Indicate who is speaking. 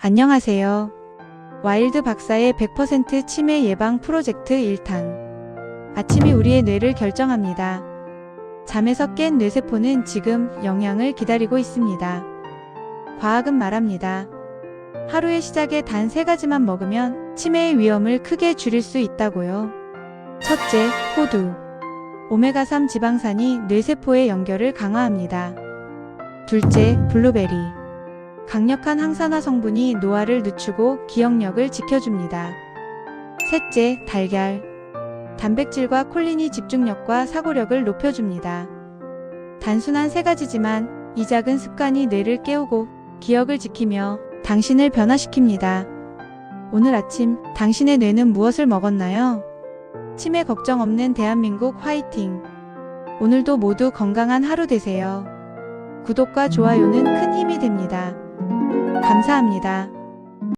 Speaker 1: 안녕하세요. 와일드 박사의 100% 치매 예방 프로젝트 1탄. 아침이 우리의 뇌를 결정합니다. 잠에서 깬 뇌세포는 지금 영양을 기다리고 있습니다. 과학은 말합니다. 하루의 시작에 단세 가지만 먹으면 치매의 위험을 크게 줄일 수 있다고요. 첫째, 호두. 오메가3 지방산이 뇌세포의 연결을 강화합니다. 둘째, 블루베리. 강력한 항산화 성분이 노화를 늦추고 기억력을 지켜줍니다. 셋째, 달걀. 단백질과 콜린이 집중력과 사고력을 높여줍니다. 단순한 세 가지지만 이 작은 습관이 뇌를 깨우고 기억을 지키며 당신을 변화시킵니다. 오늘 아침 당신의 뇌는 무엇을 먹었나요? 치매 걱정 없는 대한민국 화이팅! 오늘도 모두 건강한 하루 되세요. 구독과 좋아요는 큰 힘이 됩니다. 감사합니다.